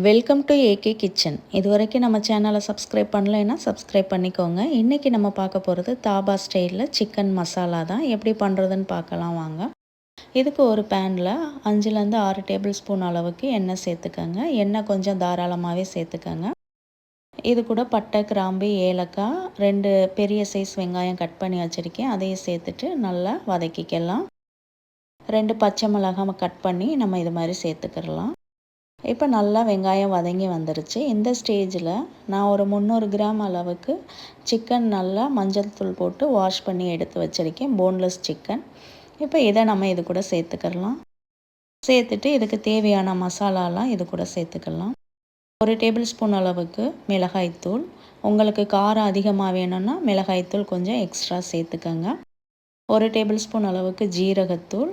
Welcome to AK kitchen இது வரைக்கும் நம்ம சேனலை சப்ஸ்கிரைப் பண்ணலைன்னா சப்ஸ்கிரைப் பண்ணிக்கோங்க. இன்றைக்கி நம்ம பார்க்க போகிறது தாபா ஸ்டைலில் சிக்கன் மசாலா தான். எப்படி பண்ணுறதுன்னு பார்க்கலாம் வாங்க. இதுக்கு ஒரு பேனில் அஞ்சுலேருந்து ஆறு டேபிள் ஸ்பூன் அளவுக்கு எண்ணெய் சேர்த்துக்கோங்க. எண்ணெய் கொஞ்சம் தாராளமாகவே சேர்த்துக்கோங்க. இது கூட பட்டை கிராம்பு ஏலக்காய் ரெண்டு பெரிய சைஸ் வெங்காயம் கட் பண்ணி வச்சுருக்கேன். அதையும் சேர்த்துட்டு நல்லா வதக்கிக்கலாம். ரெண்டு பச்சை மிளகாய் கட் பண்ணி நம்ம இது மாதிரி சேர்த்துக்கிடலாம். இப்போ நல்லா வெங்காயம் வதங்கி வந்துருச்சு. இந்த ஸ்டேஜில் நான் ஒரு முந்நூறு கிராம் அளவுக்கு சிக்கன் நல்லா மஞ்சள் தூள் போட்டு வாஷ் பண்ணி எடுத்து வச்சுருக்கேன். போன்லெஸ் சிக்கன் இப்போ இதை நம்ம இது கூட சேர்த்துக்கலாம். சேர்த்துட்டு இதுக்கு தேவையான மசாலாலாம் இது கூட சேர்த்துக்கலாம். ஒரு டேபிள் ஸ்பூன் அளவுக்கு மிளகாய்த்தூள் உங்களுக்கு காரம் அதிகமாக வேணும்னா மிளகாய்த்தூள் கொஞ்சம் எக்ஸ்ட்ரா சேர்த்துக்கோங்க. ஒரு டேபிள் ஸ்பூன் அளவுக்கு ஜீரகத்தூள்.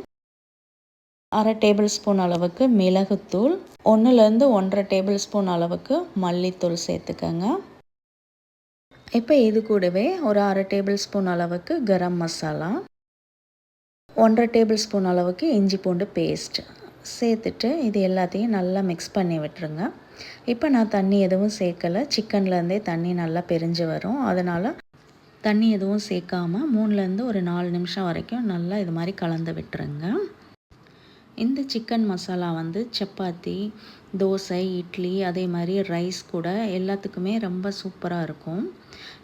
அரை டேபிள் ஸ்பூன் அளவுக்கு மிளகுத்தூள் ஒன்றுலேருந்து ஒன்றரை டேபிள் ஸ்பூன் அளவுக்கு மல்லித்தூள் சேர்த்துக்கோங்க. இப்போ இது கூடவே ஒரு அரை டேபிள் ஸ்பூன் அளவுக்கு கரம் மசாலா ஒன்றரை டேபிள் ஸ்பூன் அளவுக்கு இஞ்சி பூண்டு பேஸ்ட் சேர்த்துட்டு இது எல்லாத்தையும் நல்லா மிக்ஸ் பண்ணி விட்டுருங்க. இப்போ நான் தண்ணி எதுவும் சேர்க்கலை. சிக்கன்லேருந்தே தண்ணி நல்லா பிரிஞ்சு வரும். அதனால் தண்ணி எதுவும் சேர்க்காமல் மூணுலேருந்து ஒரு நாலு நிமிஷம் வரைக்கும் நல்லா இது மாதிரி கலந்து விட்டுருங்க. இந்த சிக்கன் மசாலா வந்து சப்பாத்தி தோசை இட்லி அதே மாதிரி ரைஸ் கூட எல்லாத்துக்குமே ரொம்ப சூப்பராக இருக்கும்.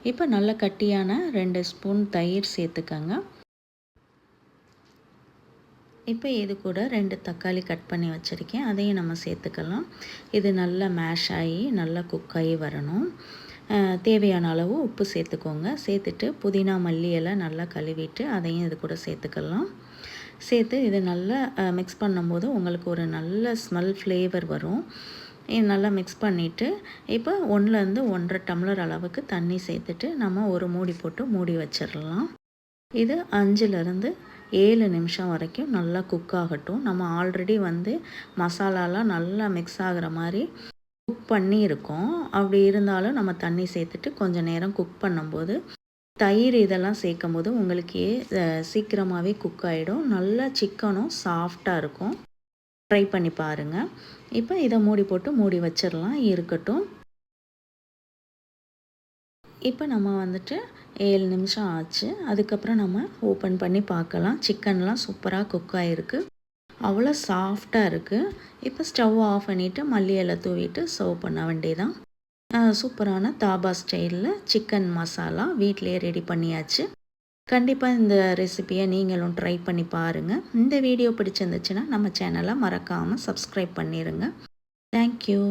இப்போ நல்ல கட்டியான ரெண்டு ஸ்பூன் தயிர் சேர்த்துக்கங்க. இப்போ இது கூட ரெண்டு தக்காளி கட் பண்ணி வச்சுருக்கேன். அதையும் நம்ம சேர்த்துக்கலாம். இது நல்லா மேஷ் ஆகி நல்லா குக் ஆகி வரணும். தேவையான அளவு உப்பு சேர்த்துக்கோங்க. சேர்த்துட்டு புதினா மல்லி எல்லாம் நல்லா கழுவிட்டு அதையும் இது கூட சேர்த்துக்கலாம். சேர்த்து இதை நல்லா மிக்ஸ் பண்ணும்போது உங்களுக்கு ஒரு நல்ல ஸ்மெல் ஃப்ளேவர் வரும். இது நல்லா மிக்ஸ் பண்ணிவிட்டு இப்போ ஒன்றுலேருந்து ஒன்றரை டம்ளர் அளவுக்கு தண்ணி சேர்த்துட்டு நம்ம ஒரு மூடி போட்டு மூடி வச்சிடலாம். இது அஞ்சுலேருந்து ஏழு நிமிஷம் வரைக்கும் நல்லா குக் ஆகட்டும். நம்ம ஆல்ரெடி வந்து மசாலாலாம் நல்லா மிக்ஸ் ஆகிற மாதிரி குக் பண்ணி இருக்கோம். அப்படி இருந்தாலும் நம்ம தண்ணி சேர்த்துட்டு கொஞ்சம் நேரம் குக் பண்ணும்போது தயிர் இதெல்லாம் சேர்க்கும் போது உங்களுக்கு சீக்கிரமாகவே குக் ஆகிடும் நல்லா சிக்கனும் சாஃப்டாக இருக்கும். ட்ரை பண்ணி பாருங்கள் இப்போ இதை மூடி போட்டு மூடி வச்சிடலாம். இருக்கட்டும். இப்போ நம்ம வந்துட்டு ஏழு நிமிஷம் ஆச்சு. அதுக்கப்புறம் நம்ம ஓப்பன் பண்ணி பார்க்கலாம். சிக்கன்லாம் சூப்பராக குக் ஆகிருக்கு அவ்வளோ சாஃப்டாக இருக்குது இப்போ ஸ்டவ் ஆஃப் பண்ணிவிட்டு மல்லி இலை தூவிட்டு சர்வ் பண்ண வேண்டியதான் சூப்பரான தாபா ஸ்டைலில் சிக்கன் மசாலா வீட்டிலே ரெடி பண்ணியாச்சு. கண்டிப்பாக இந்த ரெசிப்பியை நீங்களும் ட்ரை பண்ணி பாருங்கள் இந்த வீடியோ பிடிச்சிருந்துச்சுன்னா நம்ம சேனலை மறக்காமல் சப்ஸ்கிரைப் பண்ணிடுங்க தேங்க்யூ